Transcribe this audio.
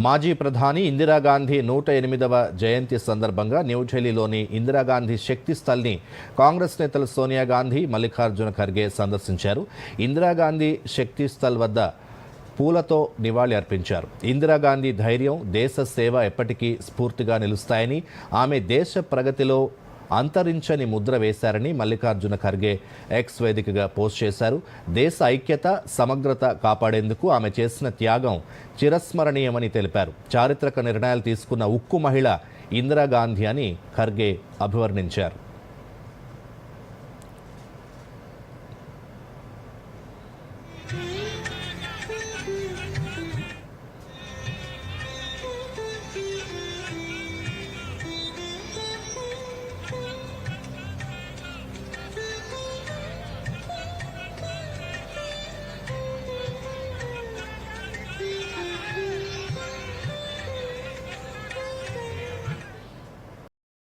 మాజీ ప్రధాని ఇందిరాగాంధీ నూట ఎనిమిదవ జయంతి సందర్భంగా న్యూఢిల్లీలోని ఇందిరాగాంధీ శక్తి స్థల్ని కాంగ్రెస్ నేతలు సోనియా గాంధీ మల్లికార్జున ఖర్గే సందర్శించారు. ఇందిరాగాంధీ శక్తి స్థల్ వద్ద పూలతో నివాళి అర్పించారు. ఇందిరాగాంధీ ధైర్యం దేశ సేవ ఎప్పటికీ స్ఫూర్తిగా నిలుస్తాయని ఆమె దేశ ప్రగతిలో అంతరించని ముద్ర వేశారని మల్లికార్జున ఖర్గే ఎక్స్ వేదికగా పోస్ట్ చేశారు. దేశ ఐక్యత సమగ్రత కాపాడేందుకు ఆమె చేసిన త్యాగం చిరస్మరణీయమని తెలిపారు. చారిత్రక నిర్ణయాలు తీసుకున్న ఉక్కు మహిళ ఇందిరాగాంధీ అని ఖర్గే అభివర్ణించారు.